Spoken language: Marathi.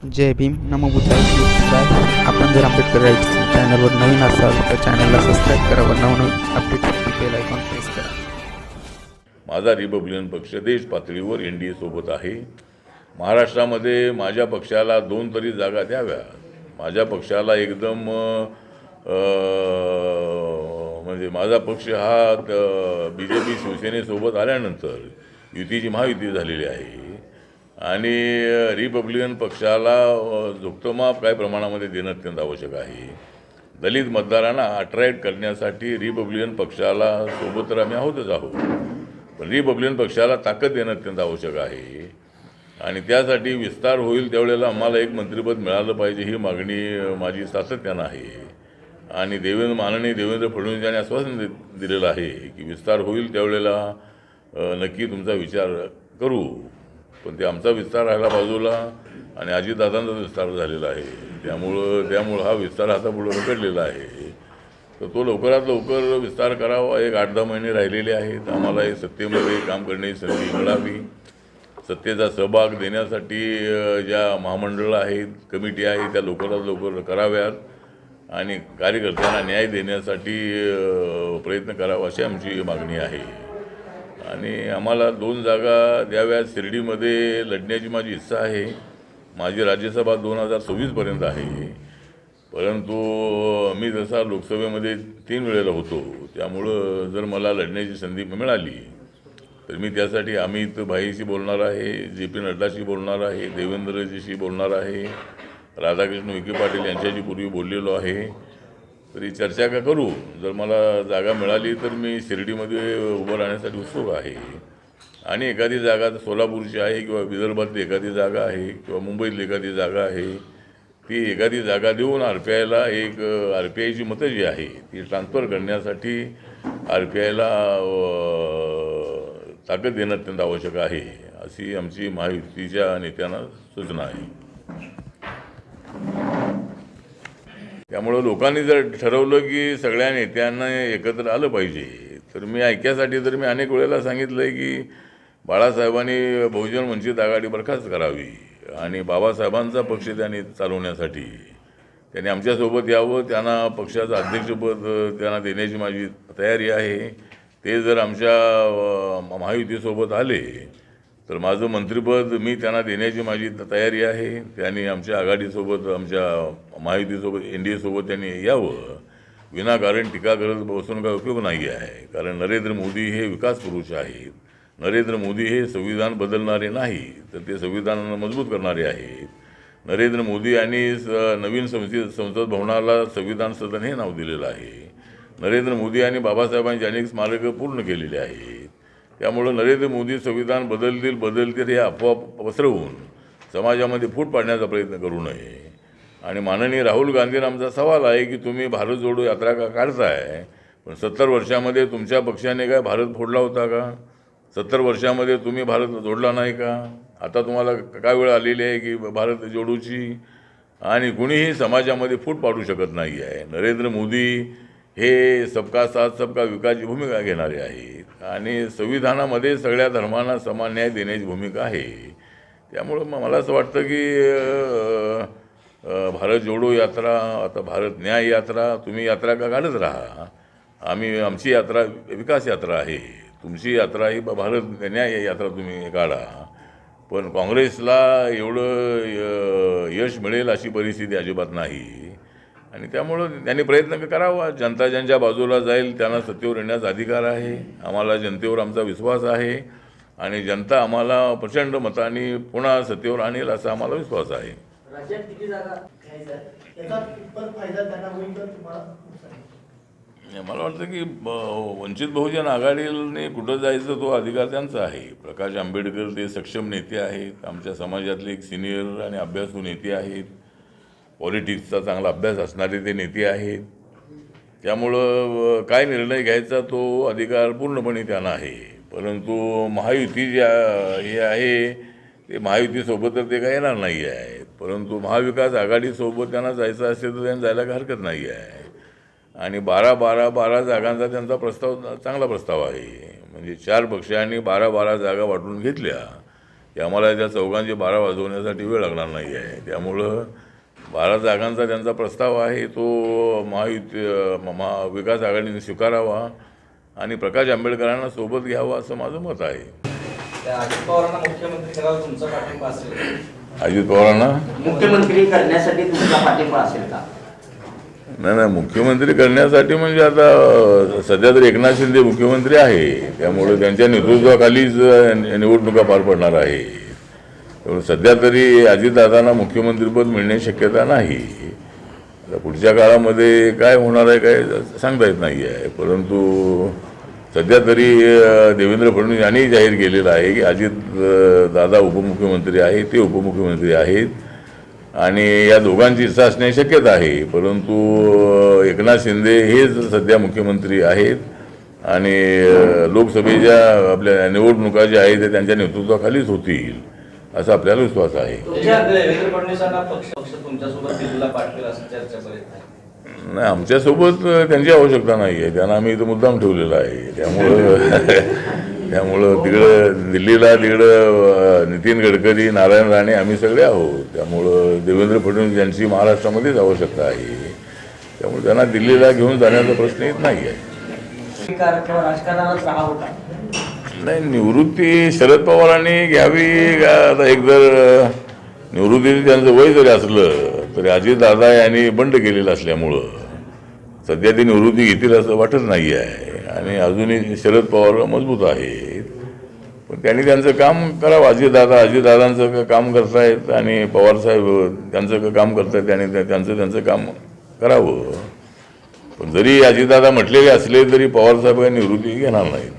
जय भीम. नमो बुद्धाय आपण जर आंबेडकर राईट्स चॅनलवर नवीन असाल तर चॅनलला सबस्क्राईब करा व नवनवीन अपडेटसाठी बेल आयकॉन प्रेस करा. माझा रिपब्लिकन पक्ष देश पातळीवर एन डी सोबत आहे. महाराष्ट्रामध्ये माझ्या पक्षाला दोन तरी जागा द्याव्या. माझ्या पक्षाला एकदम म्हणजे माझा पक्ष हा बी जे पी शिवसेनेसोबत आल्यानंतर युतीची महायुती झालेली आहे. आणि रिपब्लिकन पक्षाला अ, काही प्रमाणामध्ये देणं अत्यंत आवश्यक आहे. दलित मतदारांना अट्रॅक्ट करण्यासाठी रिपब्लिकन पक्षाला सोबत तर आम्ही आहोतच आहोत. पण रिपब्लिकन पक्षाला ताकद देणं अत्यंत आवश्यक आहे. आणि त्यासाठी विस्तार होईल त्यावेळेला आम्हाला एक मंत्रिपद मिळालं पाहिजे ही मागणी माझी सातत्यानं आहे. आणि देवेंद्र माननीय देवेंद्र फडणवीस यांनी आश्वासन दि दिलेलं आहे की विस्तार होईल त्यावेळेला नक्की तुमचा विचार करू. पण ते आमचा विस्तार राहिला बाजूला आणि अजितदादांचा विस्तार झालेला आहे. त्यामुळं त्यामुळं हा विस्तार आता पुढं रखडलेला आहे. तर तो लवकरात लवकर विस्तार करावा. एक आठ दहा महिने राहिलेले आहेत. आम्हाला हे सत्तेमध्ये काम करण्याची संधी मिळावी. सत्तेचा सहभाग देण्यासाठी ज्या महामंडळं आहेत कमिटी आहे त्या लवकरात लवकर कराव्यात आणि कार्यकर्त्यांना न्याय देण्यासाठी प्रयत्न करावा अशी आमची मागणी आहे. आणि आम्हाला दोन जागा द्याव्यात. शिर्डीमध्ये लढण्याची माझी इच्छा आहे. माझी राज्यसभा दोन हजार सव्वीसपर्यंत आहे. परंतु मी जसा लोकसभेमध्ये तीन वेळेला होतो त्यामुळं जर मला लढण्याची संधी मिळाली तर मी त्यासाठी अमित भाईशी बोलणार आहे जे पी नड्डाशी बोलणार आहे देवेंद्रजीशी बोलणार आहे राधाकृष्ण विखे पाटील यांच्याशी पूर्वी बोललेलो आहे. तरी चर्चा का करू? जर मला जागा मिळाली तर मी शिर्डीमध्ये उभं राहण्यासाठी उत्सुक आहे. आणि एखादी जागा सोलापूरची आहे किंवा विदर्भातली एखादी जागा आहे किंवा मुंबईतली एखादी जागा आहे ती एखादी जागा देऊन आर पी आयला एक आर पी आयची मतं जी आहे ती ट्रान्सफर करण्यासाठी आर पी आयला ताकद देणं अत्यंत आवश्यक आहे अशी आमची महायुतीच्या नेत्यांना सूचना आहे. त्यामुळं लोकांनी जर ठरवलं की सगळ्या नेत्यांना एकत्र आलं पाहिजे तर मी ऐक्यासाठी तर मी अनेक वेळेला सांगितलं आहे की बाळासाहेबांनी बहुजन वंचित आघाडी बरखास्त करावी आणि बाबासाहेबांचा पक्ष त्यांनी चालवण्यासाठी. त्यांनी आमच्यासोबत यावं त्यांना पक्षाचं अध्यक्षपद त्यांना देण्याची माझी तयारी आहे. ते जर आमच्या महायुतीसोबत आले तर माझं मंत्रिपद मी त्यांना देण्याची माझी तयारी आहे. त्यांनी आमच्या आघाडीसोबत आमच्या महायुतीसोबत एन डी एसोबत त्यांनी यावं. विनाकारण टीका करत बसून काय उपयोग नाही आहे. कारण नरेंद्र मोदी हे विकास पुरुष आहेत. नरेंद्र मोदी हे संविधान बदलणारे नाही तर ते संविधान मजबूत करणारे आहेत. नरेंद्र मोदी यांनी स नवीन संसद संसद भवनाला संविधान सदन हे नाव दिलेलं आहे. नरेंद्र मोदी यांनी बाबासाहेबांची अनेक स्मारकं पूर्ण केलेली आहेत. त्यामुळं नरेंद्र मोदी संविधान बदलतील बदलतील हे अफवा पसरवून समाजामध्ये फूट पाडण्याचा प्रयत्न करू नये. आणि माननीय राहुल गांधींना आमचा सवाल आहे की तुम्ही भारत जोडो यात्रा का काढताय? पण सत्तर वर्षामध्ये तुमच्या पक्षाने काय भारत फोडला होता का? सत्तर वर्षामध्ये तुम्ही भारत जोडला नाही का? आता तुम्हाला काय वेळ आलेली आहे की भारत जोडूची? आणि कुणीही समाजामध्ये फूट पाडू शकत नाही आहे नरेंद्र मोदी हे सबका साथ सबका विकासची भूमिका घेणारे आहेत. आणि संविधानामध्ये सगळ्या धर्मांना समान न्याय देण्याची भूमिका आहे. त्यामुळं मग मला असं वाटतं की भारत जोडो यात्रा आता भारत न्याय यात्रा तुम्ही यात्रा का काढत राहा? आम्ही आमची यात्रा विकास यात्रा आहे. तुमची यात्रा ही भारत न्याय यात्रा तुम्ही काढा. पण काँग्रेसला एवढं य- यश मिळेल अशी परिस्थिती अजिबात नाही. आणि त्यामुळं त्यांनी प्रयत्न करावा. जनता ज्यांच्या बाजूला जाईल त्यांना सत्तेवर येण्याचा अधिकार आहे. आम्हाला जनतेवर आमचा विश्वास आहे. आणि जनता आम्हाला प्रचंड मताने पुन्हा सत्तेवर आणेल असा आम्हाला विश्वास आहे. मला वाटतं की वंचित बहुजन आघाडीने कुठं जायचं तो अधिकार त्यांचा आहे. प्रकाश आंबेडकर ते सक्षम नेते आहेत. आमच्या समाजातले एक सिनियर आणि अभ्यासू नेते आहेत. पॉलिटिक्सचा चांगला अभ्यास असणारे ते नेते आहेत त्यामुळं काय निर्णय घ्यायचा तो अधिकार पूर्णपणे त्यांना आहे. परंतु महायुती जी हे आहे ते महायुतीसोबत तर ते काय येणार नाही आहे. परंतु महाविकास आघाडीसोबत त्यांना जायचं असेल तर त्यांना जायला हरकत नाही आहे. आणि बारा बारा बारा जागांचा त्यांचा प्रस्ताव चांगला प्रस्ताव आहे. म्हणजे चार पक्षांनी बारा बारा जागा वाटून घेतल्या. की आम्हाला त्या चौघांची बारा वाजवण्यासाठी वेळ लागणार नाही आहे. त्यामुळं बारा जागांचा त्यांचा प्रस्ताव आहे तो महायुती महाविकास आघाडीने स्वीकारावा आणि प्रकाश आंबेडकरांना सोबत घ्यावा असं माझं मत आहे. अजित पवारांना मुख्यमंत्री करायला तुमचा पाठिंबा असेल. अजित पवारांना? मुख्यमंत्री करण्यासाठी तुमचा पाठिंबा असेल का? नाही नाही मुख्यमंत्री करण्यासाठी म्हणजे आता सध्या तर एकनाथ शिंदे मुख्यमंत्री आहे. त्यामुळे त्यांच्या नेतृत्वाखालीच निवडणुका पार पडणार आहे. त्यामुळे सध्या तरी अजितदादांना मुख्यमंत्रीपद मिळण्याची शक्यता नाही. पुढच्या काळामध्ये काय होणार आहे काय सांगता येत नाही आहे. परंतु सध्या तरी देवेंद्र फडणवीस यांनी जाहीर केलेलं आहे की अजित दादा उपमुख्यमंत्री आहेत ते उपमुख्यमंत्री आहेत. आणि या दोघांची इच्छा असण्याची शक्यता आहे. परंतु एकनाथ शिंदे हेच सध्या मुख्यमंत्री आहेत. आणि लोकसभेच्या आपल्या निवडणुका ज्या आहेत त्या त्यांच्या नेतृत्वाखालीच होतील. असा आपल्याला विश्वास आहे. नाही आमच्यासोबत त्यांची आवश्यकता नाही आहे त्यांना आम्ही इथं मुद्दाम ठेवलेला आहे. त्यामुळं त्यामुळं तिकडं दिल्लीला तिकडं नितीन गडकरी नारायण राणे आम्ही सगळे आहोत. त्यामुळं देवेंद्र फडणवीस यांची महाराष्ट्रामध्येच आवश्यकता आहे. त्यामुळे त्यांना दिल्लीला घेऊन जाण्याचा प्रश्न येत नाही आहे नाही निवृत्ती शरद पवारांनी घ्यावी. का आता एक जर निवृत्तीचं त्यांचं वय जरी असलं तरी अजितदादा यांनी बंड केलेलं असल्यामुळं सध्या ते निवृत्ती घेतील असं वाटत नाही आहे आणि अजूनही शरद पवार मजबूत आहेत. पण त्यांनी त्यांचं काम करावं. अजितदादा अजितदादांचं का काम करतायत आणि पवारसाहेब त्यांचं का काम करतायत त्याने त्या- त्यांचं त्यांचं काम करावं. पण जरी अजितदादा म्हटलेले असले तरी पवारसाहेब काही निवृत्ती घेणार नाहीत.